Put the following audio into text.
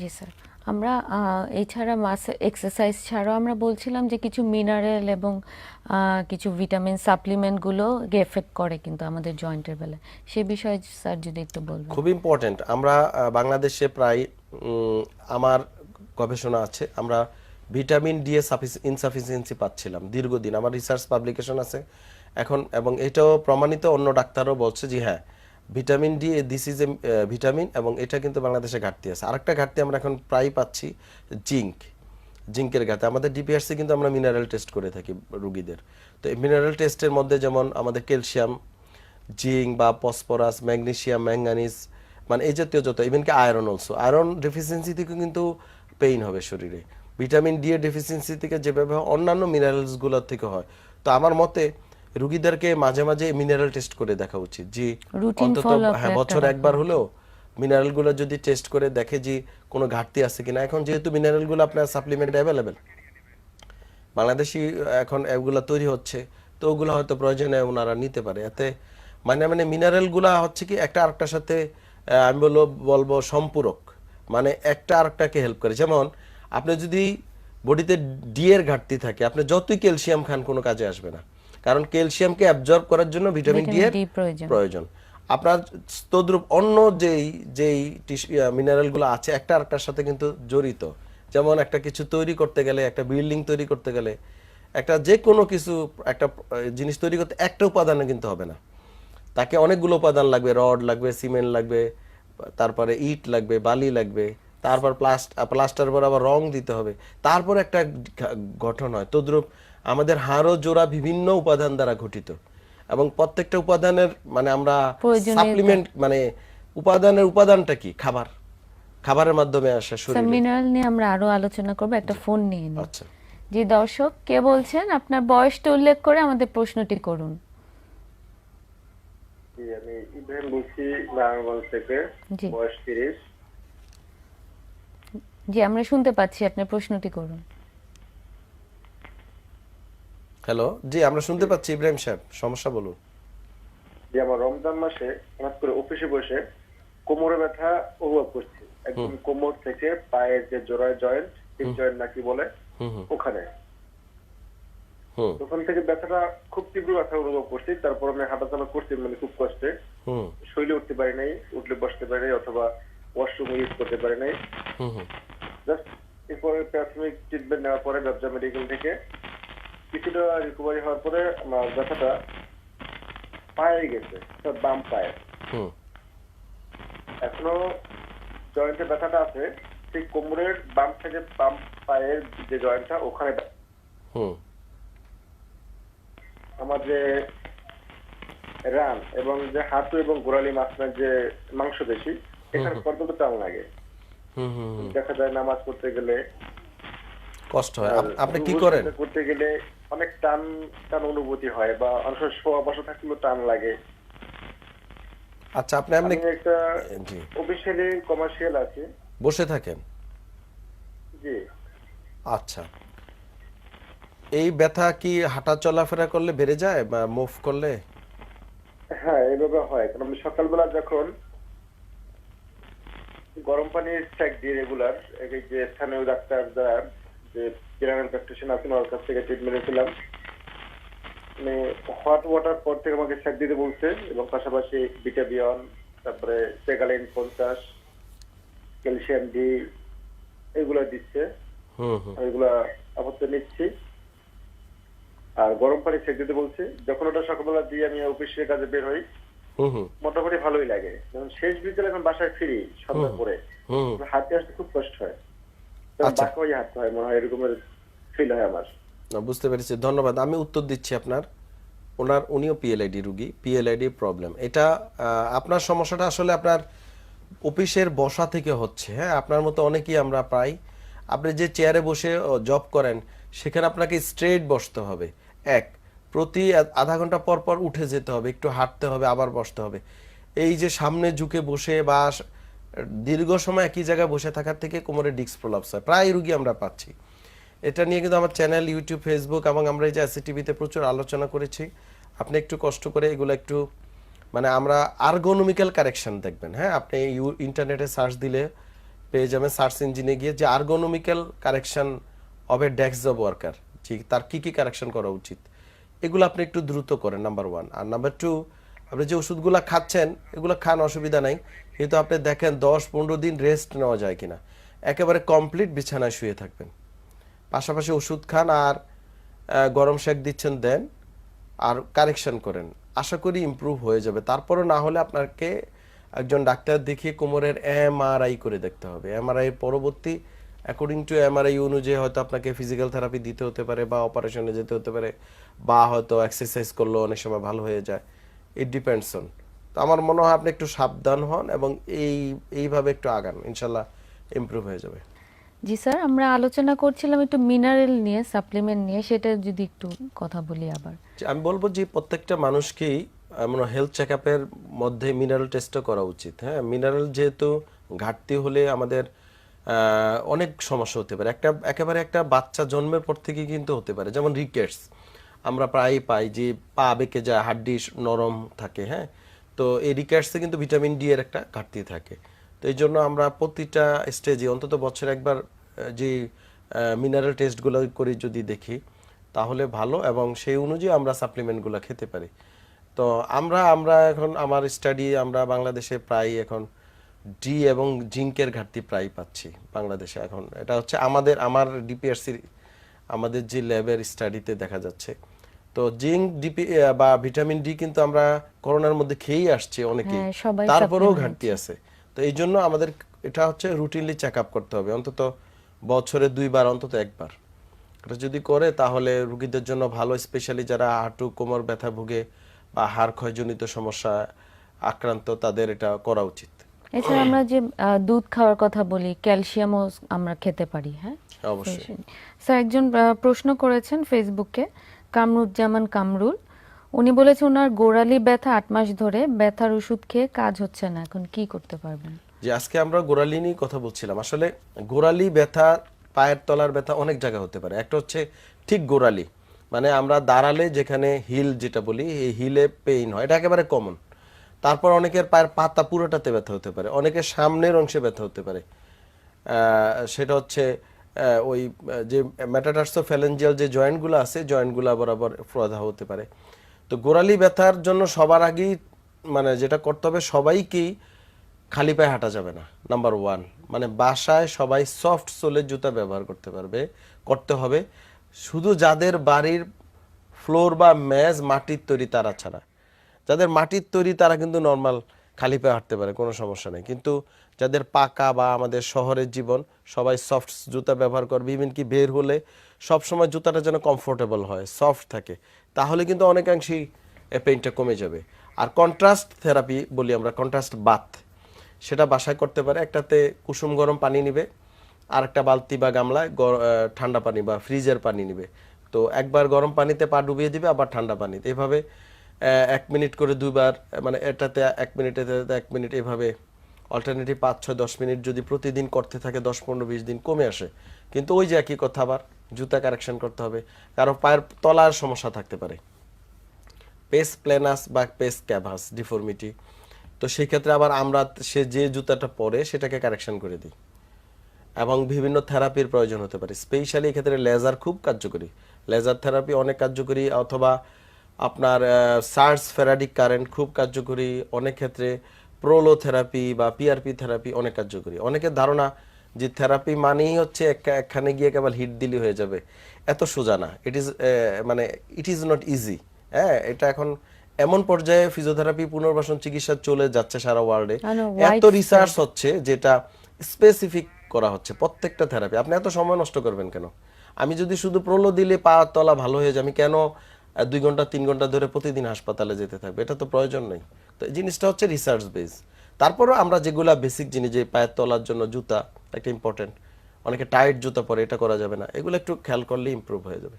জি sir. আমরা এছাড়া মাস exercise ছাড়াও আমরা বলছিলাম যে কিছু মিনারেল এবং কিছু ভিটামিন সাপ্লিমেন্টগুলো এফেক্ট করে কিন্তু আমাদের জয়েন্টের বেলায় সে বিষয়ে স্যার যদি একটু বলবেন। খুব ইম্পর্টেন্ট আমরা বাংলাদেশে প্রায় আমার গবেষণা আছে, আমরা ভিটামিন ডি এ ইনসাফিসিয়েন্সি পাচ্ছিলাম দীর্ঘদিন। আমার রিসার্চ পাবলিকেশন আছে। এখন, এবং এটাও প্রমাণিত অন্য ডাক্তারও বলছে যে হ্যাঁ vitamin D this is A, vitamin এবং এটা কিন্তু বাংলাদেশে ঘাটতি আছে। আরেকটা ঘাটতি আমরা এখন প্রায় পাচ্ছি, জিঙ্ক। জিঙ্কের ঘাটতি। আমাদের ডিপিআরসি কিন্তু আমরা মিনারেল টেস্ট করে থাকি রুগীদের। তো এই মিনারেল টেস্টের মধ্যে যেমন আমাদের ক্যালসিয়াম, জিঙ্ক বা ফসফরাস, ম্যাগনেসিয়াম ম্যাঙ্গানিজ মানে এই জাতীয় যত ইভেন কি আয়রন অলসো আয়রন ডেফিসিয়েন্সি থেকে কিন্তু পেইন হবে শরীরে। ভিটামিন ডি এর ডেফিসিয়েন্সি থেকে যেভাবে অন্যান্য মিনারেলসগুলোর থেকে হয়। তো আমার মতে রুগীদেরকে মাঝে মাঝে মিনারেল টেস্ট করে দেখা উচিত। যে অন্তত হ্যাঁ বছর একবার হলেও মিনারেলগুলো যদি টেস্ট করে দেখে যে কোনো ঘাটতি আছে কিনা। এখন যেহেতু মিনারেলগুলো আপনার সাপ্লিমেন্ট অ্যাভেলেবেল বাংলাদেশি এখন এগুলো তৈরি হচ্ছে তো ওগুলো হয়তো প্রয়োজনে ওনারা নিতে পারে। এতে মানে মানে মিনারেলগুলা হচ্ছে কি একটা আরেকটার সাথে আমি বলব বলব সম্পূরক। মানে একটা আরেকটাকে হেল্প করে। যেমন আপনি যদি বডিতে ডি এর ঘাটতি থাকে আপনি যতই ক্যালসিয়াম খান কোনো কাজে আসবে না। কারণ ক্যালসিয়ামকে অ্যাবজর্ব করার জন্য ভিটামিন ডি এর প্রয়োজন। আপনার তদ্রুপ অন্য যেই যেই মিনারেলগুলো আছে একটা আরেকটার সাথে কিন্তু জড়িত। যেমন একটা কিছু তৈরি করতে গেলে একটা বিল্ডিং তৈরি করতে গেলে একটা যে কোনো কিছু একটা জিনিস তৈরি করতে একটা উপাদানে কিন্তু হবে না। তাকে অনেকগুলো উপাদান লাগবে রড লাগবে সিমেন্ট লাগবে তারপরে ইট লাগবে বালি লাগবে তারপর প্লাস্ট প্লাস্টার পর আবার রং দিতে হবে। তারপর একটা গঠন হয়। তদ্রুপ আমাদের হাড়ও জোড়া বিভিন্ন উপাদান দ্বারা গঠিত। এবং প্রত্যেকটা উপাদানের মানে আমরা। সাপ্লিমেন্ট মানে উপাদানের উপাদানটা কি? খাবার। খাবারের মাধ্যমে আসে শরীরে। মিনারেল নিয়ে আমরা আরও আলোচনা করব একটা ফোন নিয়ে নিই। আচ্ছা। জি দর্শক কে বলছেন? আপনার বয়সটা উল্লেখ করে আমাদের প্রশ্নটি করুন। জি আমি ইব্রাহিম বলছি থেকে। বয়স তিরিশ। জি আমরা শুনতে পাচ্ছি আপনার প্রশ্নটি করুন। হ্যালো জি আমরা শুনতে পাচ্ছি ইব্রাহিম সাহেব সমস্যা বলুন। যে আমার রমজান মাসে হঠাৎ করে অফিসে বসে কোমরে ব্যথা অনুভব করছি। একদম কোমর থেকে পায়ের যে জোড়ায় জয়েন্ট হিপ জয়েন্ট নাকি বলে? ওখানে। ওখান থেকে ব্যথাটা খুব তীব্র ব্যথা অনুভব করছি তারপর আমি হাঁটাচলা করছি মানে খুব কষ্টে। হুম। শৈলে উঠতে পারি নাই উঠলে বসতে পারি নাই অথবা ওয়াশরুম ইউজ করতে পারি নাই। হুম হুম। জাস্ট এরপরে প্রাথমিক ট্রিটমেন্ট নেওয়ার পরে ব্যবসা মেডিকেল থেকে কিছুটা রিকভারি হওয়ার পরে আমার ব্যথাটা পায়ে গেছে বাম পায়ে। হুম। এখনও জয়েন্টে ব্যথাটা আছে সেই কোমরের বাম থেকে বাম পায়ের যে জয়েন্টটা ওখানে আমার যে রান এবং যে হাঁটু এবং গোড়ালি মাঝখানে যে মাংস বেশি এখানে পর্যন্ত টান লাগে হুম হুম হুম। দেখা যায় নামাজ পড়তে গেলে কষ্ট হয়। আপনি কি করেন? করতে গেলে অনেক টান টান অনুভূতি হয় বা অনেক সময় বসা থাকলেও টান লাগে। আচ্ছা আপনি আপনি একটা অফিসিয়ালি কমার্শিয়াল আছে। বসে থাকেন? জি। আচ্ছা। এই ব্যথা কি হাঁটা চলাফেরা করলে বেড়ে যায় বা মুভ করলে? হ্যাঁ এইভাবে হয়। কারণ সকালবেলা যখন গরম পানির স্ট্যাক দিয়ে রেগুলার এই যে স্থানীয় ডাক্তার যারা যে জেনারেল প্র্যাকটিশনার আছেন ওর কাছ থেকে ট্রিটমেন্ট নিয়েছিলাম। মানে হট ওয়াটার পর থেকে আমাকে স্ট্যাক দিতে বলছে এবং পাশাপাশি বিটাবিয়ন তারপরে সেগালিন পঞ্চাশ ক্যালসিয়াম ডি এগুলো দিচ্ছে। এগুলা আপাতত নিচ্ছি। আর গরম পানি সেক দিতে বলছে। যখন ওটা সকালবেলা দিয়ে আমি অফিসের কাজে বের হই মোটামুটি ভালোই লাগে। যখন শেষ বিকেলে এখন বাসায় ফিরি সন্ধ্যা পরে। হুম হুম। হাঁটতে আসতে খুব কষ্ট হয়। আচ্ছা। বাঁকা হয়ে হাঁটতে হয় মনে হয় এরকমের ফিল হয় আমার। না বুঝতে পেরেছি ধন্যবাদ। আমি উত্তর দিচ্ছি আপনার। ওনার উনিও পিএলআইডি রুগী পিএলআইডি প্রবলেম এটা আপনার সমস্যাটা আসলে আপনার অফিসের বসা থেকে হচ্ছে হ্যাঁ? আপনার মতো অনেকেই আমরা পাই। আপনি যে চেয়ারে বসে জব করেন সেখানে আপনাকে স্ট্রেট বসতে হবে। এক প্রতি আধা ঘণ্টা পর পর উঠে যেতে হবে একটু হাঁটতে হবে আবার বসতে হবে। এই যে সামনে ঝুঁকে বসে বা দীর্ঘ সময় একই জায়গায় বসে থাকার থেকে কোমরে ডিস্ক প্রলাপস হয়। প্রায় রুগী আমরা পাচ্ছি। এটা নিয়ে কিন্তু আমার চ্যানেল, ইউটিউব, ফেসবুক এবং আমরা এই যে এসি টিভিতে প্রচুর আলোচনা করেছি, আপনি একটু কষ্ট করে এগুলো একটু মানে আমরা আর্গোনমিক্যাল কারেকশন দেখবেন। হ্যাঁ আপনি ইন্টারনেটে সার্চ দিলে পেয়ে যাবেন, সার্চ ইঞ্জিনে গিয়ে যে ergonomical correction of a desk job worker ঠিক, তার কি কি কারেকশন করা উচিত, এগুলো আপনি একটু দ্রুত করেন নাম্বার ওয়ান আর নাম্বার টু আপনি যে ওষুধগুলো খাচ্ছেন, এগুলো খান অসুবিধা নাই। কিন্তু আপনি দেখেন দশ পনেরো দিন রেস্ট নেওয়া যায় কিনা। একেবারে কমপ্লিট বিছানায় শুয়ে থাকবেন। পাশাপাশি ওষুধ খান আর গরম শেক দিচ্ছেন, দেন আর কারেকশন করেন। আশা করি ইমপ্রুভ হয়ে যাবে। তারপরও না হলে আপনাকে একজন ডাক্তার দেখিয়ে কোমরের এমআরআই করে দেখতে হবে। এমআরআই পরবর্তী অ্যাকর্ডিং টু এমআরআই অনুযায়ী হয়তো আপনাকে ফিজিক্যাল থেরাপি দিতে হতে পারে বা অপারেশনে যেতে হতে পারে বা হয়তো এক্সারসাইজ করলেও অনেক সময় ভালো হয়ে যায়। ইট ডিপেন্ডস অন তো আমার মনে হয় আপনি একটু সাবধান হন এবং এই এইভাবে একটু আগান। ইনশাল্লাহ ইমপ্রুভ হয়ে যাবে। জি স্যার আমরা আলোচনা করছিলাম একটু মিনারেল নিয়ে সাপ্লিমেন্ট নিয়ে সেটা যদি একটু কথা বলি আবার। আমি বলব যে প্রত্যেকটা মানুষকেই মানে হেলথ চেক আপের মধ্যে মিনারেল টেস্টও করা উচিত। হ্যাঁ মিনারেল যেহেতু ঘাটতি হলে আমাদের অনেক সমস্যা হতে পারে। একটা একেবারে একটা বাচ্চা জন্মের পর থেকে কিন্তু হতে পারে। যেমন রিকেটস আমরা প্রায়ই পাই যে পা বেঁকে যায়, হাড্ডি নরম থাকে হ্যাঁ? তো এই রিকেটসে কিন্তু ভিটামিন ডি এর একটা ঘাটতি থাকে। তো এই জন্য আমরা প্রতিটা স্টেজে অন্তত বছরে একবার যে মিনারেল টেস্টগুলো করে যদি দেখি, তাহলে ভালো এবং সেই অনুযায়ী আমরা সাপ্লিমেন্টগুলো খেতে পারি। তো আমরা আমরা এখন আমার স্টাডি আমরা বাংলাদেশে প্রায় এখন ডি এবং জিঙ্কের ঘাটতি প্রায় পাচ্ছি বাংলাদেশে এখন। এটা হচ্ছে আমাদের, আমার ডিপিআরসির আমাদের যে ল্যাবের স্টাডিতে দেখা যাচ্ছে। তো জিঙ্ক ডিপি বা ভিটামিন ডি কিন্তু আমরা করোনার মধ্যে খেয়েই আসছি অনেকে হ্যাঁ, তারপরেও ঘাটতি আছে। তো এই জন্য আমাদের এটা হচ্ছে রুটিনলি চেক আপ করতে হবে। অন্তত বছরে দুইবার অন্তত একবার। এটা যদি করে তাহলে রুগীদের জন্য ভালো স্পেশালি যারা হাঁটু কোমর ব্যথা ভুগে বা হাড় ক্ষয়জনিত সমস্যা আক্রান্ত তাদের এটা করা উচিত। এছাড়া আমরা যে দুধ খাওয়ার কথা বলি ক্যালসিয়ামও আমরা খেতে পারি হ্যাঁ? অবশ্যই। স্যার একজন প্রশ্ন করেছেন ফেসবুকে কামরুজ্জামান কামরুল। উনি বলেছে ওনার গোড়ালি ব্যথা আট মাস ধরে, ব্যথার ওষুধ খেয়ে কাজ হচ্ছে না, এখন কি করতে পারবেন? যে আজকে আমরা গোড়ালি নিয়ে কথা বলছিলাম। আসলে গোড়ালি ব্যথা, পায়ের তলার ব্যথা অনেক জায়গা হতে পারে। একটা হচ্ছে ঠিক গোড়ালি। মানে আমরা দাঁড়ালে যেখানে হিল যেটা বলি, এই হিলে পেইন হয়, এটা একেবারে কমন। তারপর অনেকের পায়ের পাতা পুরোটাতে ব্যথা হতে পারে, অনেকের সামনের অংশে ব্যথা হতে পারে। সেটা হচ্ছে ওই যে ম্যাটাটার্সো ফ্যালেঞ্জিয়াল যে জয়েন্টগুলো আছে জয়েন্টগুলো বরাবর প্রধা হতে পারে। তো গোড়ালি ব্যথার জন্য সবার আগেই মানে যেটা করতে হবে, সবাইকেই খালি পায়ে হাঁটা যাবে না। নাম্বার ওয়ান মানে বাসায় সবাই সফট সোলের জুতা ব্যবহার করতে পারবে, করতে হবে। শুধু যাদের বাড়ির ফ্লোর বা ম্যাজ মাটির তৈরি তারা ছাড়া। যাদের মাটির তৈরি তারা কিন্তু নর্মাল খালি পায়ে হাঁটতে পারে, কোনো সমস্যা নেই। কিন্তু যাদের পাকা বা আমাদের শহরের জীবন, সবাই সফট জুতা ব্যবহার করবে ইভেন কি বের হলে সব সময় জুতাটা যেন কমফোর্টেবল হয় সফট থাকে, তাহলে কিন্তু অনেকাংশেই পেইনটা কমে যাবে। আর কন্ট্রাস্ট থেরাপি বলি আমরা কন্ট্রাস্ট বাথ সেটা বাসায় করতে পারে, একটাতে কুসুম গরম পানি নিবে আর একটা বালতি বা গামলায় ঠান্ডা পানি বা ফ্রিজের পানি নিবে। তো একবার গরম পানিতে পা ডুবিয়ে দিবে, আবার ঠান্ডা পানিতে। এভাবে এক মিনিট করে দুবার মানে এটাতে এক মিনিট, এটাতে এক মিনিট, এভাবে অল্টারনেটিভ পাঁচ, ছয়, দশ মিনিট যদি প্রতিদিন করতে থাকে, দশ, পনেরো, বিশ দিন কমে আসে। কিন্তু ওই যে একই কথা আবার, জুতা কারেকশন করতে হবে। কারও পায়ের তলার সমস্যা থাকতে পারে। পেস প্লেনাস বা পেস ক্যাভাস, ডিফর্মিটি। তো সেই ক্ষেত্রে আবার আমরা সে যে জুতাটা পরে, সেটাকে কারেকশন করে দিই। এবং বিভিন্ন থেরাপির প্রয়োজন হতে পারে। স্পেশালি এক্ষেত্রে লেজার খুব কার্যকরী। লেজার থেরাপি অনেক কার্যকরী, অথবা আপনার সার্স ফেরাডিক কারেন্ট খুব কার্যকরী অনেক ক্ষেত্রে প্রোলো থেরাপি বা পিআরপি থেরাপি অনেক কার্যকরী। অনেকের ধারণা যে থেরাপি মানেই হচ্ছে একখানে গিয়ে কেবল হিট দিলি হয়ে যাবে। এত সোজা না। ইট ইজ মানে ইট ইজ নট ইজি হ্যাঁ এটা এখন এমন পর্যায়ে ফিজিওথেরাপি পুনর্বাসন চিকিৎসা চলে যাচ্ছে সারা ওয়ার্ল্ডে এত রিসার্চ হচ্ছে যেটা স্পেসিফিক করা হচ্ছে প্রত্যেকটা থেরাপি আপনি এত সময় নষ্ট করবেন কেন? আমি যদি শুধু প্রলো দিলে পা তলা ভালো হয়ে যায় আমি কেন দুই ঘণ্টা, তিন ঘণ্টা ধরে প্রতিদিন হাসপাতালে যেতে থাকবে। এটা তো প্রয়োজন নেই। তো এই জিনিসটা হচ্ছে রিসার্চ বেস তারপরও আমরা যেগুলা বেসিক জিনিস, যে পায়ের তলার জন্য জুতা, একটা ইম্পর্টেন্ট অনেকে টাইট জুতা পরে এটা করা যাবে না। এগুলো একটু খেয়াল করলে ইম্প্রুভ হয়ে যাবে।